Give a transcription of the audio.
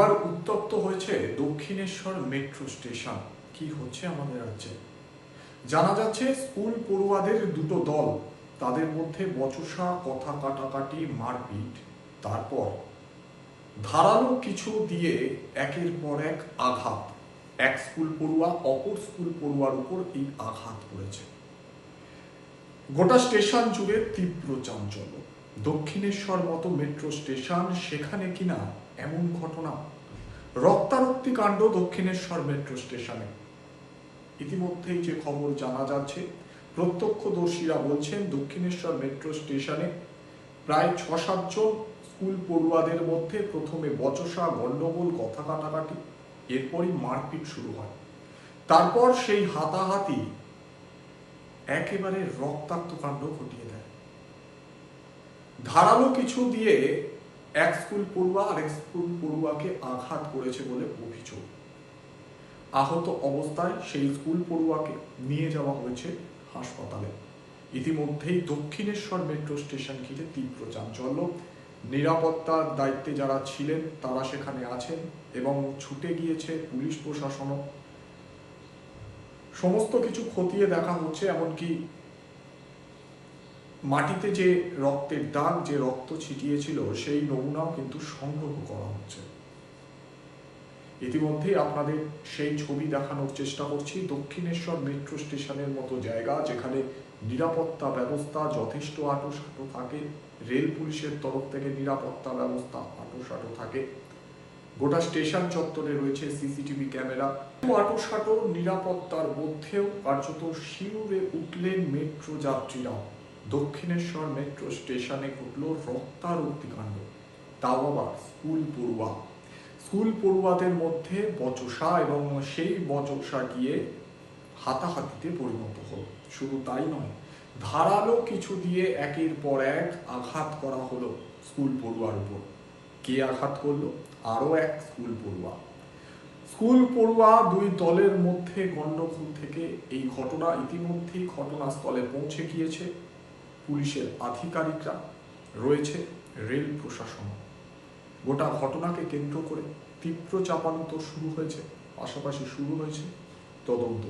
এবার উত্তপ্ত হয়েছে দক্ষিণেশ্বর মেট্রো স্টেশন। কি হচ্ছে আমাদের রাজ্যে? জানা যাচ্ছে, স্কুল পড়ুয়াদের দুটো দল, তাদের মধ্যে বচসা, কথা কাটাকাটি, মারপিট। তারপর, ধারালো কিছু দিয়ে একের পর এক আঘাত। এক স্কুল পড়ুয়া অপর স্কুল পড়ুয়ার উপর এই আঘাত করেছে গোটা স্টেশন জুড়ে তীব্র চাঞ্চল্য। দক্ষিণেশ্বর মতো মেট্রো স্টেশন সেখানে কিনা এমন ঘটনা। রক্তারক্তি কাণ্ড দক্ষিণেশ্বর মেট্রো স্টেশনে ইতিমধ্যেই যে খবর জানা যাচ্ছে, প্রত্যক্ষদর্শীরা বলছেন দক্ষিণেশ্বর মেট্রো স্টেশনে প্রায় ছ সাতজন স্কুল পড়ুয়াদের মধ্যে প্রথমে বচসা গণ্ডগোল কথা কাটাকাটি, এরপরই মারপিট শুরু হয়। তারপর সেই হাতাহাতি একেবারে রক্তাক্ত কাণ্ড ঘটিয়ে দেয়। ধারালো কিছু দিয়ে এক স্কুল পড়ুয়া আরেক স্কুল পড়ুয়াকে আঘাত করেছে বলে অভিযোগ। আহত অবস্থায় সেই স্কুল পড়ুয়াকে নিয়ে যাওয়া হয়েছে হাসপাতালে। ইতিমধ্যেই দক্ষিণেশ্বর মেট্রো স্টেশন ঘিরে তীব্র চাঞ্চল্য। নিরাপত্তার দায়িত্বে যারা ছিলেন, তারা সেখানে আছেন এবং ছুটে গিয়েছে পুলিশ প্রশাসনও। সমস্ত কিছু খতিয়ে দেখা হচ্ছে, এমনকি মাটিতে যে রক্তের দাগ, যে রক্ত ছিটিয়েছিল, সেই নমুনাও কিন্তু সংগ্রহ করা হচ্ছে। ইতিমধ্যেই আপনাদের সেই ছবি দেখানোর চেষ্টা করছি। দক্ষিণেশ্বর মেট্রো স্টেশনের মতো জায়গা, যেখানে নিরাপত্তা ব্যবস্থা যথেষ্ট আটোসাটো থাকে। রেল পুলিশের তরফ থেকে নিরাপত্তা ব্যবস্থা আটোসাটো থাকে। গোটা স্টেশন চত্বরে রয়েছে সিসিটিভি ক্যামেরা। আটোসাটো নিরাপত্তার মধ্যেও কার্যত শিউরে উঠলেন মেট্রো যাত্রীরা দক্ষিণেশ্বর মেট্রো স্টেশনে ঘটল রক্তারক্তি কাণ্ড। তাও আবার স্কুল পড়ুয়া। স্কুল পড়ুয়াদের মধ্যে বচসা এবং সেই বচসা গিয়ে হাতাহাতিতে পরিণত হল। শুধু তাই নয়, ধারালো কিছু দিয়ে একের পর এক আঘাত করা হলো স্কুল পড়ুয়ার উপর। কে আঘাত করল? আরও এক স্কুল পড়ুয়া। স্কুল পড়ুয়া দুই দলের মধ্যে গণ্ডগোল থেকে এই ঘটনা ইতিমধ্যেই ঘটনাস্থলে পৌঁছে গিয়েছে। পুলিশের আধিকারিকরা রয়েছে রেল প্রশাসন। গোটা ঘটনাকে কেন্দ্র করে তীব্র চাপান্ত শুরু হয়েছে, পাশাপাশি শুরু হয়েছে তদন্ত।